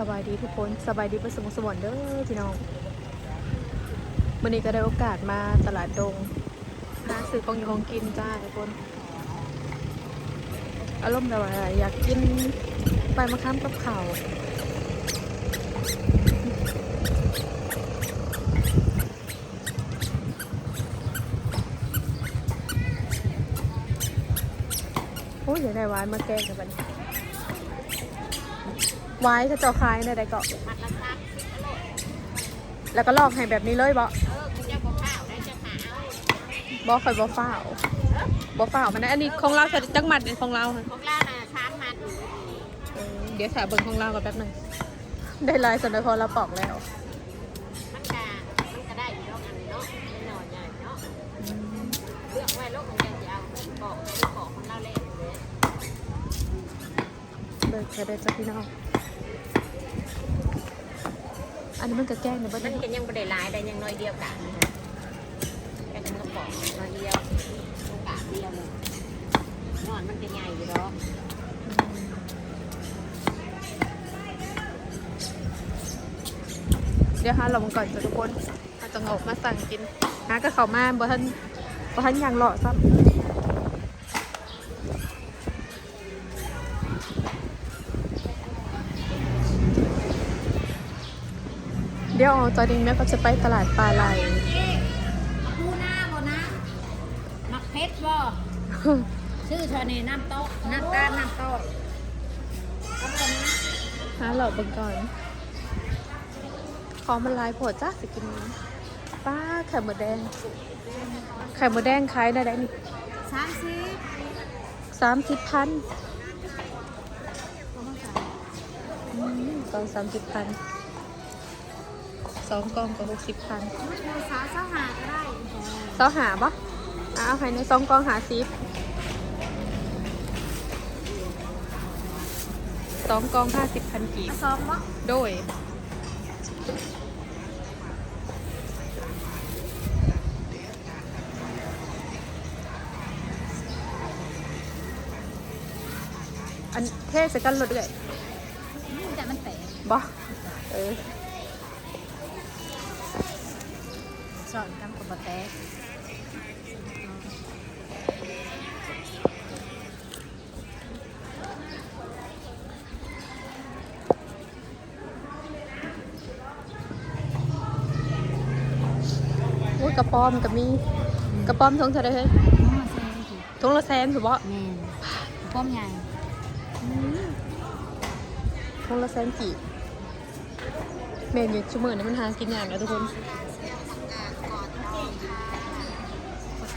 สบายดีทุกคนสบายดีประสมสมบัติเด้อพี่น้องวันนี้ก็ได้โอกาสมาตลาดดงหาซื้อของอยู่ของกินจ้าทุกคน อารมณ์แบบว่าอยากกินใบมะขามกับข้าวโอ้ยอยากได้วานมาแกงกันบัน ไว้ถ้าเจ้าคายในใดเกาะมัดละสามสิบกิโลแล้วก็ลอกให้แบบนี้เลยบ่เออคุณจะบอกข้าวได้จะหาเอาบ่ค่อยบ่ฝ้าวบ่ฝ้าวมันนะอันนี้ของเราจะจังหมัดเป็นของเราค่ะของล่าน่ะสามมัดอยู่เออเดี๋ยวถ่ายเบิ่งของเรากันแป๊บหนึงได้ลายสำหรับพอเราปอกแล้วมันกะมันก็ได้อยู่แล้วอันเนาะไม่นอนใหญ่เนาะเลือกไว้โลกของยังจะเอาบอกไปบอกของเราเล่นเลย เบิกแค่ได้จากพี่น้อง อันนี้มันก็แกล้งเนี่ยบ่มัได้นก็ยังไม่ได้หลายได้ยังน้อยเดียวกันแค่นั้นก็บอกน้อยเดียวโอกาสเดียวเลยนอนมันจะใหญ่อยู่หรอกเดี๋ยวหาลงก่อนจ้ะทุกคนอาจจะงอกมาสั่งกินหากับเขาวมาบ่ทันบ่ทันยังหล่อซ้ำ เดี๋ยวจอดิงแม่ก็จะไปตลาดปลาไหลปูหน้าบ่นะมักเพชรบ่ชื่อเธอนี่น้ำโต๊ะน้ำตาลน้ำโต๊ะเอาตรงนี้หาหลอกเบิ่งก่อนของมันหลายโผดจ้าสิกินนี้ป้าไข่หมดแดง ไข่หมดแดงขายได้ได้นี่สามสิบสามสิบพันกล่องสามสิบพัน สองกล่องก็หกสิบพันสาวสหาก็ได้เสาหาปะอะเอาให้ในสองกล่องหาซิปสองกล่องห้าสิบพันกีบสองวะโดยอันเทศกันรถเลยแต่มันแตกบ่เออ สอนทำกับแตกโอ้ยกระป๋อมก็มีกระป๋อมทงเท่าไรเฮ้ยอ๋อใช่ถูกทงละแสนถูกบ่แม่ป้อมใหญ่ทงละแสนกี่เมนอยู่ชั่วโมงนี้มันหากินอย่างนะทุกคน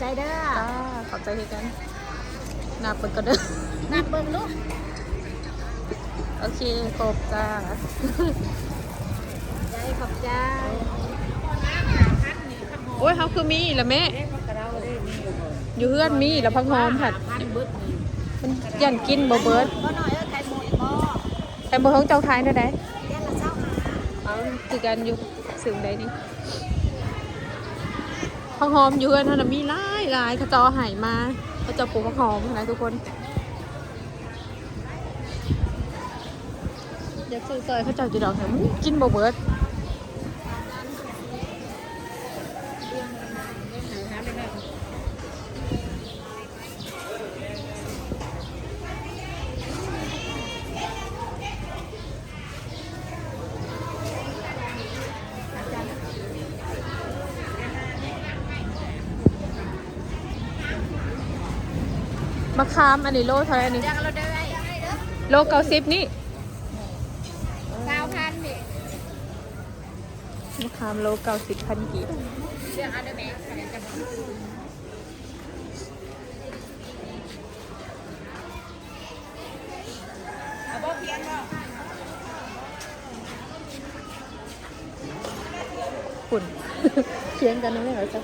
ใจเด้อจ้าขอบใจคือกันนับเปิดก็เด้อนับเบิ่งลูกโอเคครบจ้าใจขอบใจโอ้ยเขาคือมีแล้วแม่อยู่เพื่อนมีแล้วพักหอมผัดพันเบิดนี่มันยันกินบ่เบิร์ดบ่หน่อยเออไข่หมดบ่แต่บ่ท้องเจ้าทายได้ได้เรียนละเจ้าหาเอาคือกันอยู่สึงได้นี่ พักหอมอยู่เพื่อนท่านะมีหลายหลายเขาจาใหายมาเขาจะปลูกพักหอมนะทุกคน อยากซื้อซอยเขาเจ้าจีดอกแต่มันกินบ่เบิดามอันนี้โลเท่าไหร่อันนี้เรียกเราได้โลเก้าสิบนี่เก้าพันนี่มะขามโลเก้าสิบพันกีบเรียกเอาได้ไหมคะแนนกันฝุ่นเคียงกันนะไม่เหรอจ๊ะ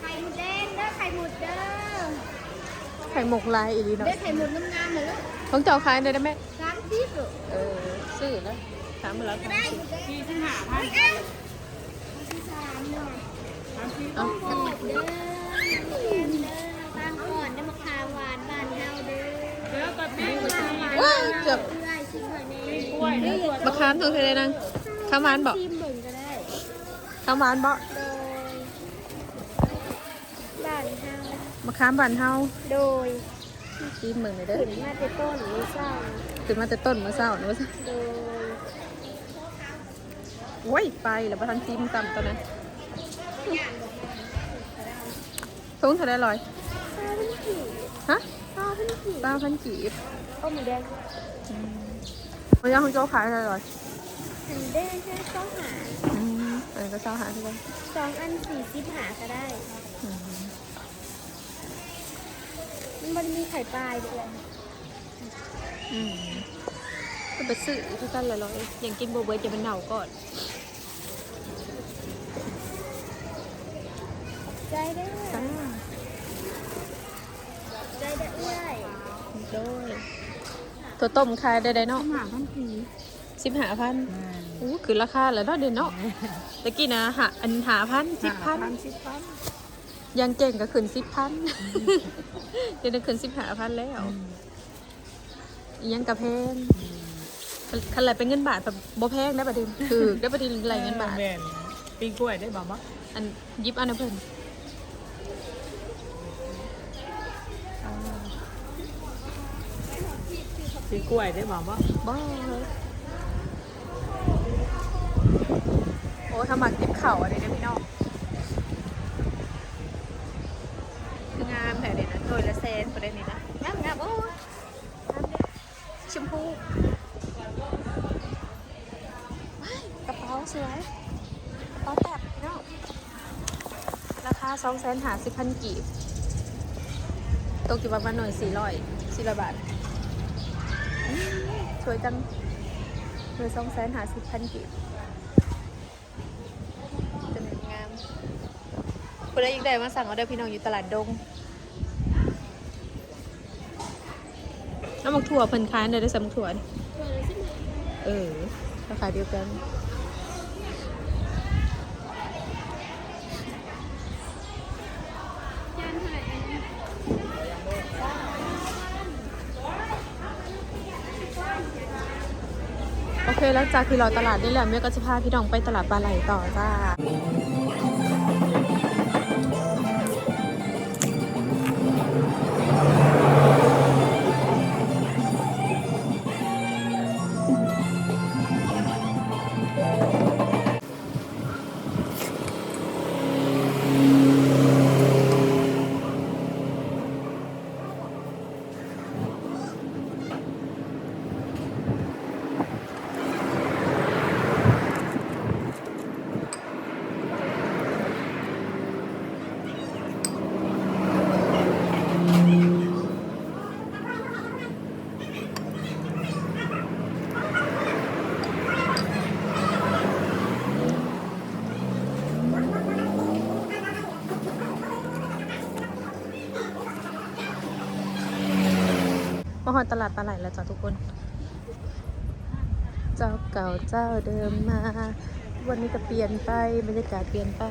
ไข่หมูแดงเด้อไข่หมูเด้อ ไข่หมกลายอีหลีเนาะเด้อไข่หมูน้ำงามเลยลูกของเจ้าขายได้ไหมสามสิบลูกเออซื้อนะถามมาแล้วได้สี่สิบห้าพันเอาที่สามหน่อยเอาโคตรเด้อเด้อบางก่อนได้มะขามหวานบานเฮาเด้อเด้อกับแม่มะขามหวานว้ายเกือบเอื้อยชิมหน่อยแม่กล้วยมะขามตรงเธอเลยนังข้าวหวานบอกทีมเบิ่งก็ได้ข้าวหวานบอก โดยบ้านเฮา มะขามบานเฮาโดยซีมเมืองเลยเด้อขึ้นมาแต่ต้นหรือเศร้าตื่นมาแต่ต้นเมื่อเช้าเนอะโดยโอ้ยไปแล้วประทันซีมต่ำตอนนั้นทุ่งเท่าไรลอยข้าวพันกี่ฮะข้าวพันกี่เก้าพันกีบข้าวหมูแดงเมื่อของโจ้ขายเท่าไหร่ลอยหันเด้งแค่ข้าวหาอืมอันนี้ก็เช้าหาที่กันสองอันสี่สิบหาก็ได้อืม มันบ่ได้มีไข่ปลายด้วยอืมก็ไปซื้อที่กันเลยลอยอย่างกินโบเบิร์จะมันเน่าก่อนใจได้จ้าใจได้เอื้อยโดยตัวต้มขายได้ได้เนาะหาพันทีสิบหาพันอู้คือราคาแล้วเนาะเด่นเนาะตะกี้นะหาอันหาพันสิบพันสิบพัน ยังเก่งก็ขึ้นสิบพันเดี๋ยวนี้ขึ้นสิบหาพันแล้วอีหยังกระเพงคันไหลเป็นเงินบาทแบบบ่แพงได้ประเด็นคือได้ประเด็นไหลเงินบาทแม่นปีกล้วยได้บ่บ่อันยิบอันนั้นเพิ่นปีกล้วยได้บ่บ่บ้าโอ้ทำมาติบเข่าอะไรเนี่ยพี่น้องคืองามแถวนี้นะ โดยละเซนประเด็นนี้นะงามงามโอ้ยงามเด้ชมพูกระเป๋าสวยกระเป๋าแตบพี่น้องราคาสองแสนหาสิบพันกีบตกอยู่ประมาณหน่อยสี่ร้อยสี่ร้อยบาทสวยจังหน่วยสองแสนหาสิบพันกีบจะเน็ตงามคุณได้ยิงได้มาสั่งเอาได้พี่น้องอยู่ตลาดดง น้ำมักถั่วเพิ่นขายได้ได้สำมักถั่วนี่เออราคาเดียวกันโอเคแล้วจากที่เราตลาดนี่แหละเมียก็จะพาพี่น้องไปตลาดปลาไหลต่อจ้า หอดตลาดปลาไหลแล้วจ้ะทุกคน เจ้าเก่าเจ้าเดิมมา วันนี้ก็เปลี่ยนไปบรรยากาศเปลี่ยนไป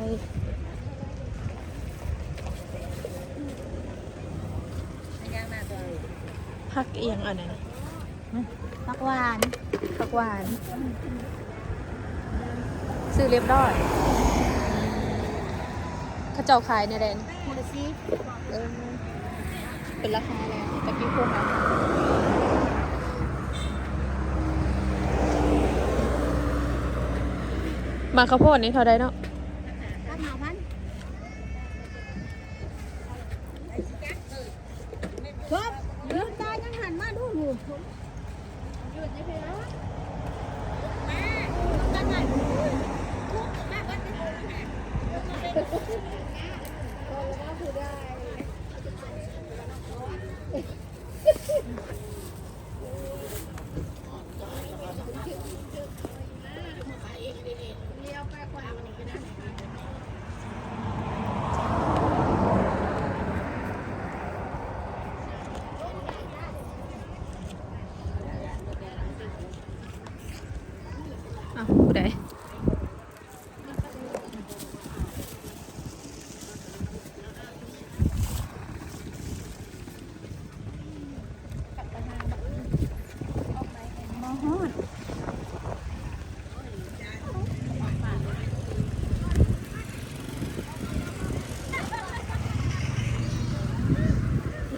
ย่างหน้าตัวพักเอียงอันนั้นผักหวานผักหวาน ซื้อเรียบร้อยเข้าเจ้าขายในแดนมูลซี เป็นราคาแล้วตะกี้พวกนั้นมาข้าวโพดนี่เท่าไดเนาะ กับหาพันครับยืนตายังหันมาดูหนูยืนได้ไปแล้วแม่กันไหนทุกแม่กันได้ อ้าวผู้ใด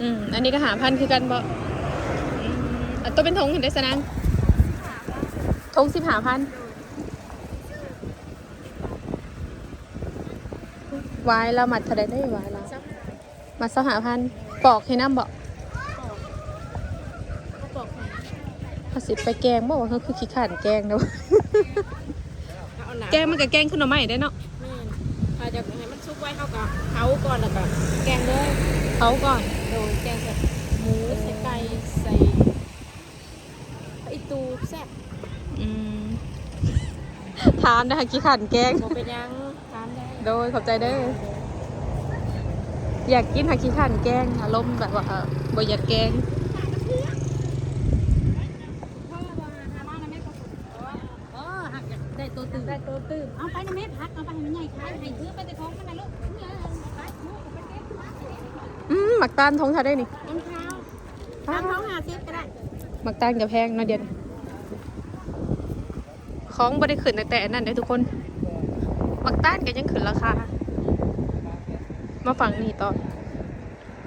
อืมอันนี้ก็หาพันคือกันบ่อืมอันตัวเป็นธงเห็นได้สนังธงสิบหาพันวายเราหมัดเท่าไดได้วายเราหมัดสหาพันปอกให้น้ำบ่เขาบอกให้เขาสิไปแกงบ่ว่าเขาคือขี้ขานแกงเนาะเอาหนาแกงมันก็แกงขึ้นมาใหม่ได้เนาะแม่นถ้าจะให้มันซุกไว้เขาก็เผาก่อนแล้วก็แกงเลย เขาก่อนโดยแกงใส่หมูใส่ไก่ใส่ไอตูแซ่บอืมทานนะคะขี้ขานแกงบ่เป็นหยังทานได้โดยขอบใจเด้ออยากกินหักขี้ขันแกงอารมณ์แบบว่าเออบ่อยากแกงพ่อว่าหามานะแม่ก็เออหักอยากได้ตัวตื่นได้ตัวตื่นเอาไปนะแม่พักเอาไปให้มันใหญ่ขายให้ซื้อไปแต่ท้องมันนะลูก มหมักตาลทงทาได้นี่น้ำเท้าทำท้องหาเก็บก็ได้หมักตาลกับแพงเนาะเดียนของบ่ได้ขึ้นแต่แต่อันนั่นเด้อทุกคนหมักตาลก็ยังขึ้นราคามาฝั่งนี้ต่อ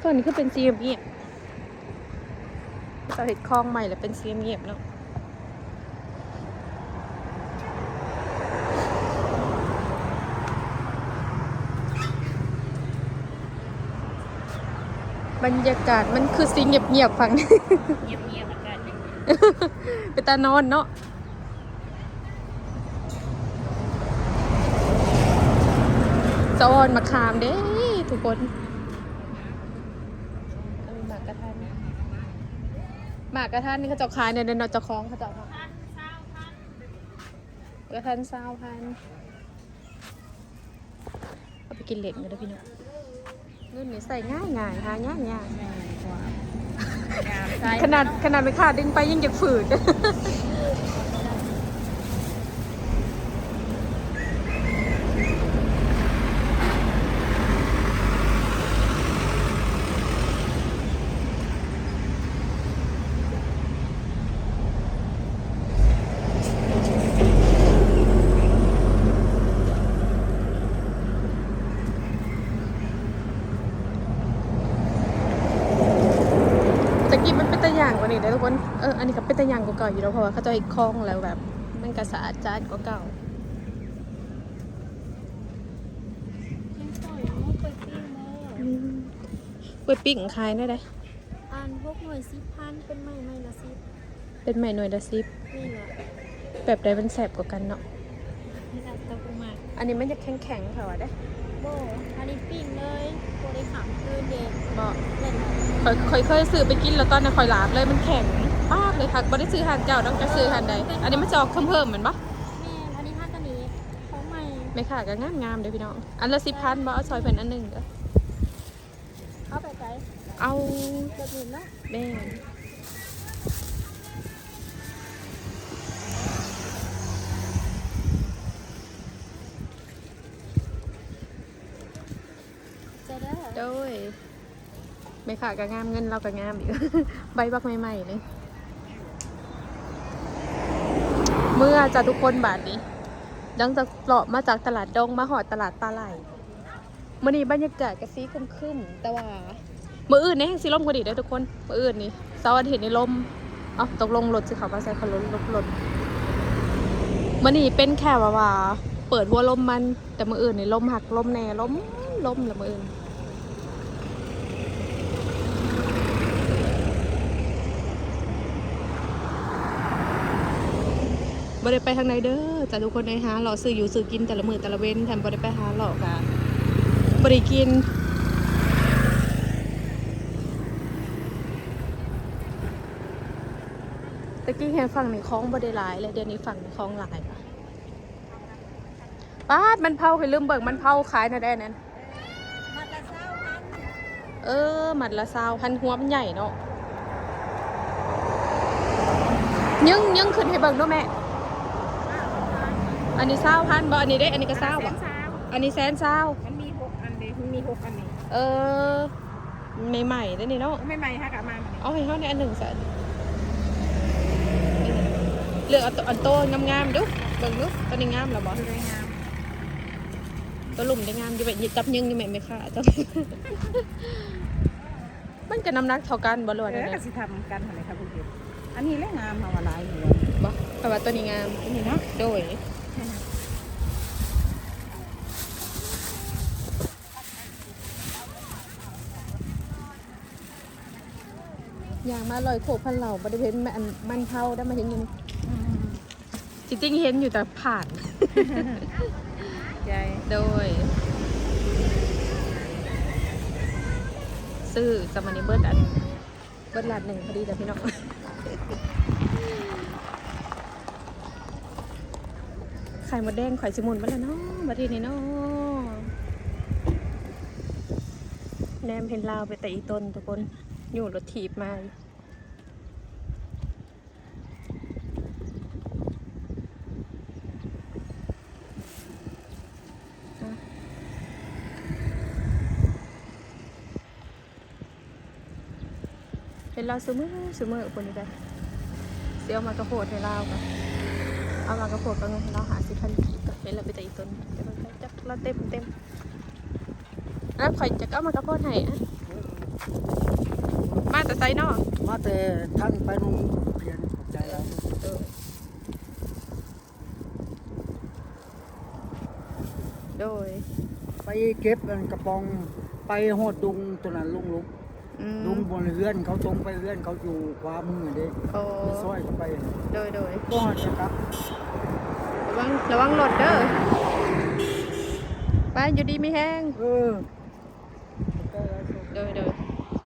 ฝั่งนี้ก็เป็นซีเงียบเราเห็ดคลองใหม่แล้วเป็นซีเงียบเนาะ บรรยากาศมันคือซีเงียบๆฝั่งนี้เงียบเงียบอากาศอย่างนี้เป็นตานอนเนาะสะอนมาคามเด้ทุกคนหมากกระทันหมากกระทันนี่เขาจะขายในเดนเนาะเจะคล้องเขาจะกระทันซาวพันเอาไปกินเหล็กกันเด้อพี่น้อง เงินนี่ใส่ง่ายง่ายๆหาง่ายง่ายๆขนาดขนาดไม่ขาดดึงไปยังอยากฝืด ตะกี้มันเป็นตะย่างกว่านี้เด้อทุกคน เออ อันนี้ก็เป็นตะย่างกว่าเก่าอยู่แล้วเพราะว่าเขาจะให้คล้องแล้วแบบ มันกระสะอาดจานกว่าเก่ายังปล่อยมุกไปปิ้งโมเปิดปิ้งขายได้ได้อันพวกหน่วยสิบพันเป็นไม่ไม่ละสิบเป็นใหม่หน่วยละซิปนี่แหละแบบใดมันแสบกว่ากันเนาะนี่แหละตะกุมารอันนี้มันจะแข็งแข็งๆค่ะวะเด้อ โบอันนี้ปิ้งเลยโบได้ขำคืนเด็กบอกเล่นคอยคอยเคยซื้อไปกินแล้วตอนนั้นคอยลาบเลยมันแข็งมากเลยค่ะบ่ได้ซื้อหันเจ้าต้องจะซื้อหันใดอันนี้มันจะออกเพิ่มๆเหมือนปะแม่อันนี้ท่ากันนี้ของใหม่ไม่ค่ะก็งามงามๆเด้อพี่น้อง อันละสิบพันบ่เอาซอยเพิ่นอันหนึ่งเด้อเอาไปไกลเอาจะหนุนนะแม่ โดยไม่ค่ะก็งามเงินเราก็งามอยู่ใบบักใหม่ๆเลยเมื่อจะทุกคนบาทนี้ดังจากเลาะมาจากตลาดดงมาหอดตลาดปลาไหลมื่อนี้บรรยากาศกระซีคึมคึมแต่ว่ามืออื่นในแห่งสีลมก็ดีได้อทุกคนมืออื่นนี่เสาร์อาทิตย์นี่ลมเอาตกลงรถสิเขามาใส่ขลนลบรถมื่อนี้เป็นแค่ว่าว่า เปิดหัวลมมัน แต่มืออื่นนี่ลมหักลมแน่ลมลมละมืออื่น บ่ได้ไปทางไหนเด้อจ้ะทุกคนในหาหล่อซื้ออยู่ซื้อกินแต่ละมือแต่ละเว้นแถมบ่ได้ไปหาหลอกอะบ่ได้กินตะกี้เห็นฝั่งในคล้องบ่ได้หลายเลยเดี๋ยวนี้ฝั่งในคล้องหลายว่ะป้าดมันเผาให้ลืมเบิกมันเผาขายนะได้นั่นมาละเช้าพันเออหมัดละซาวพันหัวมันใหญ่เนาะยึงยึงขึ้นให้เบิ่งด้วยแม่ อันนี้ซาวพันบ่อันนี้ได้ อันนี้ก็ซาวบ่เช้าอันนี้แสนซาวมันมีหกอันเดีมันมีหกอันนี้เออใหม่ๆได้นี่เนาะไม่ใหม่ฮะกลับมาเอาให้เขาในอันหนึ่งแสนเลือกเอาตัวอันโตงามๆดูเบิ่งดูตัวนี้งามเหรอบ่สวยงามตัวหลุมได้งามอยู่แบบหยิบจับยึงอยู่แม่ไม่ค่ะจับมันก็น้ำหนักเท่ากันบ่รวดเออะอไรก็สิทำกันอะไรครับพี่เก็บอันนี้แหละงามเฮาว่าหลายหัวบ่แต่ว่าตัวนี้งามอันนี้เนาะโดย อย่างมาลอยโขกพันเหล่าบริเวณมันมันเท่าได้มาเห็นอยู่นี่จริงๆเห็นอยู่แต่ผ่านใจโดยซื้อสมานิเบิร์ดอันเบิร์ดลาดหนึ่งพอดีจ้ะพี่น้องไข่มดแดงไข่สิมุนมาแล้วเนาะมาทีนี้เนาะแนมเห็นลาวไปแต่อีต้นทุกคน อยู่รถถีบมาอยู่อะเห็นลาซื้อมือซื้อมือคนนี้ไปเสียเอมากระโพดให้ลาวกันเอามากระโปรงก็เงินเราหาสิพันกีบก็เห็นเราไปแต่อีกต้นเดี๋ยวมันจับเราเต็มเต็มแล้วข่อยจะเอามากระโปรงให้อะ แต่ไซนอกมาแต่ท่านไปโรงเรียนขอบใจแล้วเออโดย ไปเก็บอันกระป๋องไปหอดดุงตัวนั้นลุงลุงอืมลุงบนเรือนเขาตรงไปเรือนเขาอยู่ขวามือเด้โอ้ไปซอยเขาไป โดยโดยก็หอดจะกลับระวังระวังรถเด้อไปอยู่ดีไม่แห้งเออโดยโดย